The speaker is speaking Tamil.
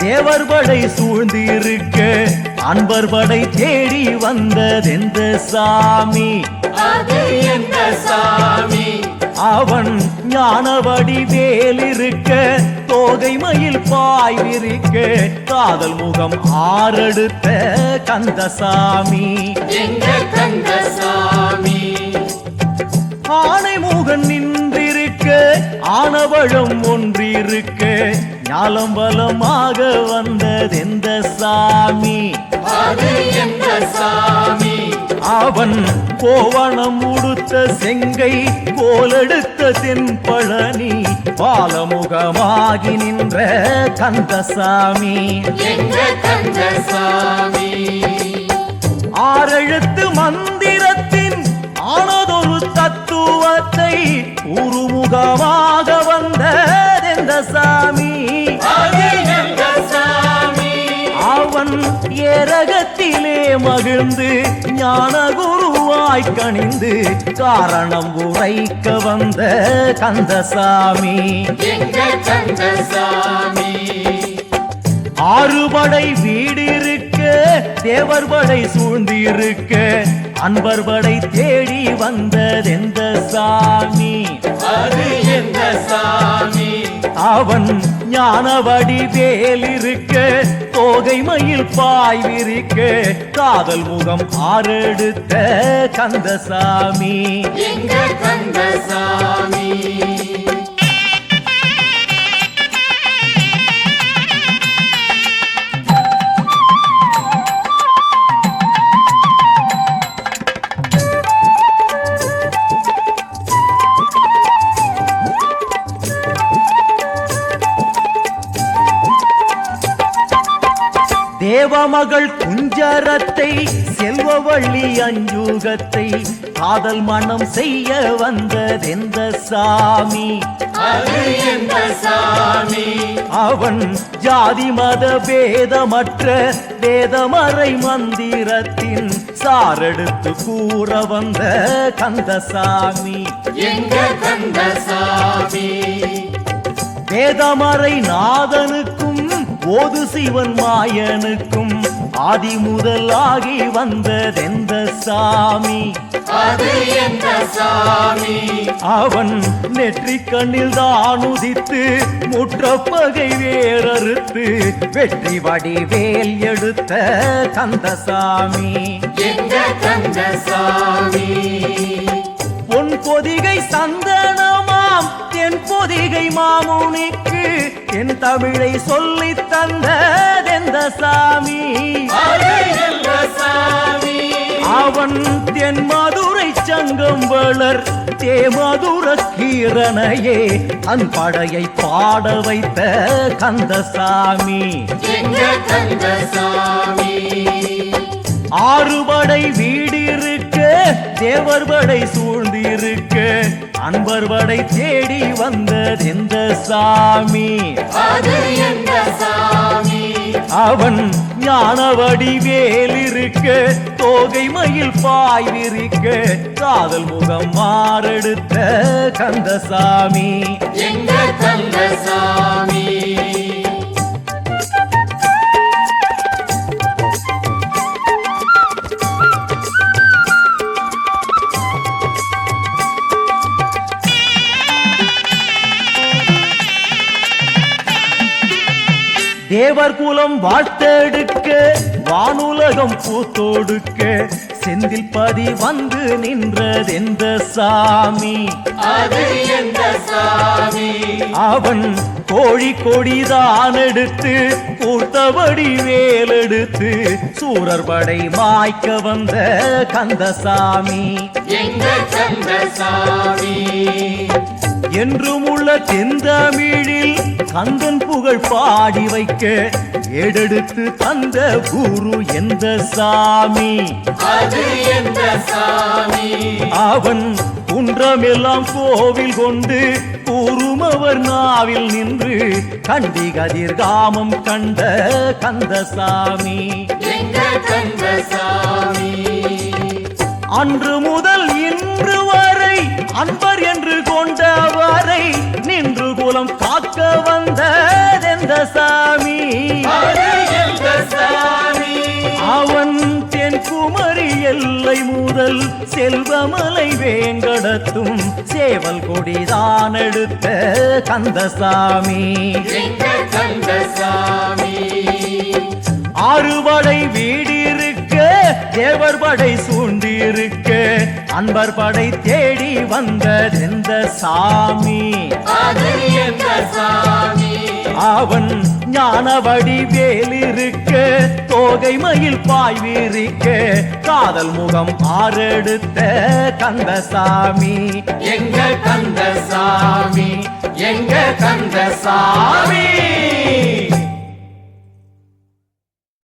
தேவர் படை சூழ்ந்திருக்க அன்பர் படை தேடி வந்ததெந்த சாமி? சாமி? அவன் ஞானவடி வேலிருக்க தோகை மயில் பாய் விரிக்க காதல் முகம் ஆறெடுத்த கந்தசாமி கந்தசாமி ஆனை முகன் நின்றிருக்க ஆனவழம் ஒன்றிருக்க ஞாலம்பலமாக வந்ததெந்த சாமி? அது எந்த சாமி? அவன் கோவணம் உடுத்த செங்கை கோலெடுத்த தென்பழனி பாலமுகமாகி நின்ற கந்தசாமி கந்தசாமி ஆறெழுத்து மந்திரத்தின் ஆனதொரு தத்துவத்தை உருமுகமாக மகிழ்ந்து ஞான குருவாய் கணிந்து காரணம் உரைக்க வந்த கந்தசாமி. கந்தசாமி? ஆறுபடை வீடிருக்க தேவர் படை சூழ்ந்திருக்க அன்பர் படை தேடி வந்ததெந்த சாமி? அது எந்த சாமி? அவன் ஞானவடி வேலிருக்க தோகை மயில் பாய் விரிக்க காதல் முகம் ஆறெடுத்த கந்தசாமி. கந்தசாமி? தேவமகள் குஞ்சரத்தை செல்வவள்ளி அஞ்சுகத்தை காதல் மனம் செய்ய வந்ததெந்த சாமி. அவன் ஜாதி மத பேதமற்ற வேதமறை மந்திரத்தின் சாரெடுத்து கூற வந்த கந்தசாமி. எங்க கந்தசாமி? வேதமறை நாதனுக்கும் ஓது சிவன் மாயனுக்கும் ஆதி முதலாகி வந்ததெந்த சாமி. அது எந்த சாமி? அவன் நெற்றி கண்ணில் தான் உதித்து முற்றப்பகை வேறறுத்து வெற்றி வடிவேல் எடுத்த கந்தசாமி எங்க கந்தசாமி பொன் பொதிகை சந்தனமாம் என் பொதிகை மாமுனிக்கு என் தமிழை சொல்லித் தந்ததெந்த சாமி. எந்த சாமி அவன் தென் மதுரை சங்கம் வளர் தே மதுர கீரனையே அன் படையை பாட வைத்த கந்தசாமி. கந்தசாமி ஆறுபடை வீடிருக்க தேவர் படை சூழ்ந்திருக்க அன்பர் படை தேடி வந்ததெந்த சாமி? அவன் ஞானவடி வேலிருக்க தோகை மயில் பாய் விரிக்க காதல் முகம் மாறெடுத்த கந்தசாமி. எங்க கந்தசாமி? தேவர் குலம் வாழ்த்தெடுக்க வானுலகம் பூத்தொடுக்க செந்தில் பதி வந்து நின்றதெந்த சாமி. அது எந்த சாமி? அவன் கோழி கொடிதான் எடுத்து கூர்த்தபடி வேலெடுத்து சூரர் படை மாய்க்க வந்த கந்தசாமி. எங்க கந்தசாமி? என்றும் உள்ள தென்தமிழில் கந்தன் புகழ் பாடி வைக்க ஏடெடுத்து தந்த குரு எந்த சாமி? அவன் குன்றமெல்லாம் கோவில் கொண்டு கூறுமவர் நாவில் நின்று கண்டி கதிர்காமம் கண்ட கந்தசாமி எங்க கந்தசாமி அன்று முதல் இன்று வரை அன்பர் என்று கொண்டவரை சாமி. அவன் தென்குமரி எல்லை முதல் செல்வமலை வேங்கடத்தும் சேவல் கொடிதான் எடுத்த கந்தசாமி. கந்தசாமி? ஆறுபடை வீடிருக்க தேவர் படை சூழ்ந்திருக்க அன்பர் படை தேடி வந்ததெந்த சாமி. அது எந்த சாமி? அவன் ஞானவடி வேலிருக்க தோகை மயில் பாய்விருக்க காதல் முகம் ஆறெடுத்த கந்தசாமி எங்க கந்தசாமி எங்க கந்தசாமி